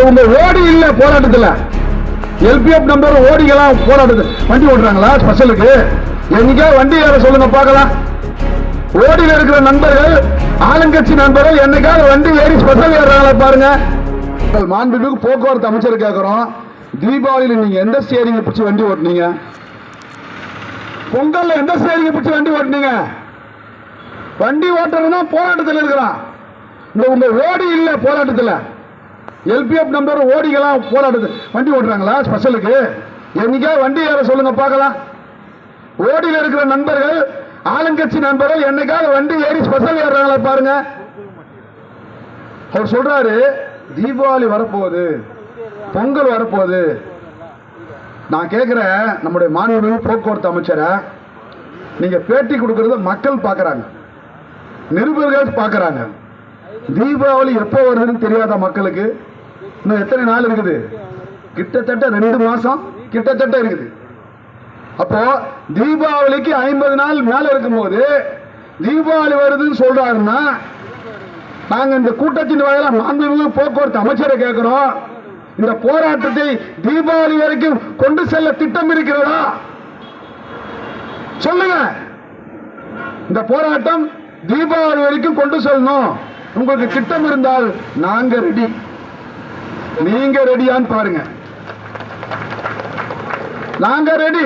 உங்க ஓடி இல்ல போராட்டத்துல. எல்பிஎஃப் நம்பர் ஓடிகளாம் போராட்டத்து வண்டி ஓட்டுறாங்களா? ஸ்பெஷலுக்கு. எங்க வண்டி ஏற சொல்லுங்க பார்க்கலாம். ஓடியில் இருக்கிற நண்பர்கள் ஆளுங்கட்சி நண்பர்கள் என்னைக்காவது வண்டி ஏறி ஸ்பெஷல் ஏறாங்களா பாருங்க. உங்கள் மாண்புமிகு போக்குவரத்து அமைச்சர் கேட்கிறோம் தீபாவளியில் நீங்க எந்த ஸ்டேரிங் பிடிச்சி வண்டி ஓட்டுனீங்க? பொங்கல்ல எந்த ஸ்டேரிங் பிடிச்சி வண்டி ஓட்டுனீங்க? வண்டி ஓட்டுறதுனா போராட்டத்தில் இருக்கிறான். இந்த உங்க ஓடி இல்ல போராட்டத்தில். எல்பிஎஃப் நம்பர் ஓடிகளாம் போராடுது. வண்டி ஓட்டுறாங்களா ஸ்பெஷலுக்கு? என்னைக்கா வண்டி ஏற சொல்லுங்க பார்க்கலாம். ஓடியில் இருக்கிற நண்பர்கள் ஆளுங்கட்சி நண்பர்கள் என்னைக்காவது வண்டி ஏறி ஸ்பெஷல் ஏறுறாங்களா பாருங்க. அவர் சொல்றாரு தீபாவளி வரப்போகுது. பொங்கல் வரப்போகுது. நான் கேட்குறேன் நம்முடைய மாநில போக்குவரத்து அமைச்சரை நீங்கள் பேட்டி கொடுக்கறத மக்கள் பார்க்குறாங்க. நிருபர்கள் பார்க்குறாங்க. தீபாவளி எப்போ வருதுன்னு தெரியாத மக்களுக்கு? இன்னும் எத்தனை நாள் இருக்குது? கிட்டத்தட்ட ரெண்டு மாசம் கிட்டத்தட்ட இருக்குது. அப்போ தீபாவளிக்கு ஐம்பது நாள் மேல இருக்கும்போது தீபாவளி வருதுன்னு சொல்றாருன்னா நாங்க இந்த கூட்டத்தின் வாயிலா மாண்புமிகு போக்குவரத்து அமைச்சரை கேட்கிறோம். இந்த போராட்டத்தை தீபாவளி வரைக்கும் கொண்டு செல்ல திட்டம் இருக்கிறதா? சொல்லுங்க. இந்த போராட்டம் தீபாவளி வரைக்கும் கொண்டு செல்லணும். உங்களுக்கு திட்டம் இருந்தால் நாங்க ரெடி நீங்க ரெடியான்னு பாருங்க. நாங்க ரெடி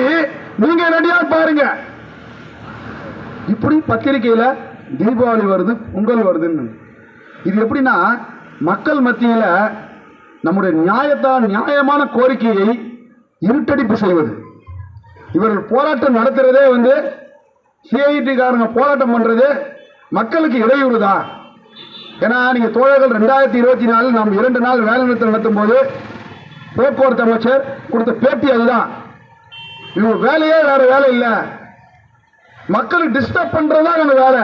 நீங்க ரெடியான்னு பாருங்க. இப்படி பத்திரிக்கையில தீபாவளி வருது பொங்கல் வருதுன்னு. இது எப்படின்னா மக்கள் மத்தியில நம்முடைய நியாயத்தான் நியாயமான கோரிக்கையை இருட்டடிப்பு செய்வது. இவர்கள் போராட்டம் நடத்துறதே வந்து சிஐடி காரங்க போராட்டம் பண்றது மக்களுக்கு இடையூறுதான் ஏன்னா நீங்கள் தோழர்கள் ரெண்டாயிரத்தி இருபத்தி நாலு நாம் இரண்டு நாள் வேலைநிறுத்தம் நடத்தும் போது போக்குவரத்து அமைச்சர் கொடுத்த பேட்டி அதுதான். இவங்க வேலையே வேற வேலை இல்லை. மக்களை டிஸ்டர்ப் பண்ணுறது தான் நம்ம வேலை.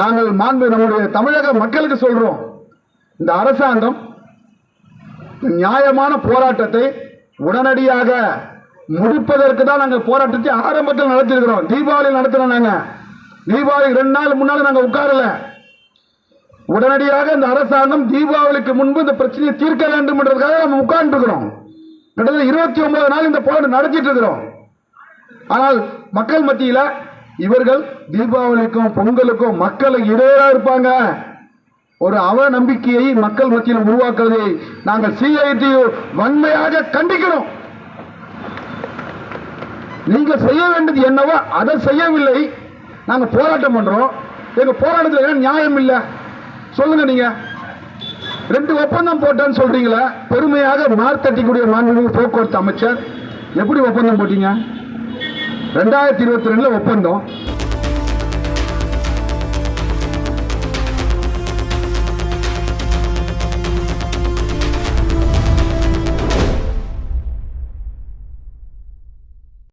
நாங்கள் மாண்பு நம்முடைய தமிழக மக்களுக்கு சொல்கிறோம் இந்த அரசாங்கம் நியாயமான போராட்டத்தை உடனடியாக முடிப்பதற்கு தான் நாங்கள் போராட்டத்தை ஆரம்பத்தில் நடத்திருக்கிறோம் தீபாவளி நடத்துறோம் நாங்கள் தீபாவளி ரெண்டு நாள் முன்னால் நாங்கள் உட்காரல. உடனடியாக இந்த அரசாங்கம் தீபாவளிக்கு முன்பு இந்த பிரச்சனையை தீர்க்க வேண்டும் என்றதுக்காக நம்ம உட்கார்ந்து இருக்கிறோம் கிட்டத்தட்ட இருபத்தி ஒன்பது நாள் இந்த போராட்டம் நடத்திட்டு இருக்கிறோம். ஆனால் மக்கள் மத்தியில் இவர்கள் தீபாவளிக்கும் பொங்கலுக்கும் மக்களுக்கு இடையா இருப்பாங்க. ஒரு அவ நம்பிக்கையை மக்கள் மத்தியில் உருவாக்குவதை நாங்கள் சிஐடி வன்மையாக கண்டிக்கிறோம். நீங்க செய்ய வேண்டியது என்னவோ அதை செய்யவில்லை. நாங்கள் போராட்டம் பண்றோம். எங்க போராட்டத்தில் நியாயம் இல்லை. சொல்லுங்க நீங்க. ரெண்டு ஒப்பந்தம் போட்டான்னு சொல்றீங்களா பெருமையாக மார்த்தட்டிக்கூடிய மாண்புமிகு போக்குவரத்து அமைச்சர். எப்படி ஒப்பந்தம் போட்டீங்க? ரெண்டாயிரத்தி இருபத்தி ரெண்டுல ஒப்பந்தம்.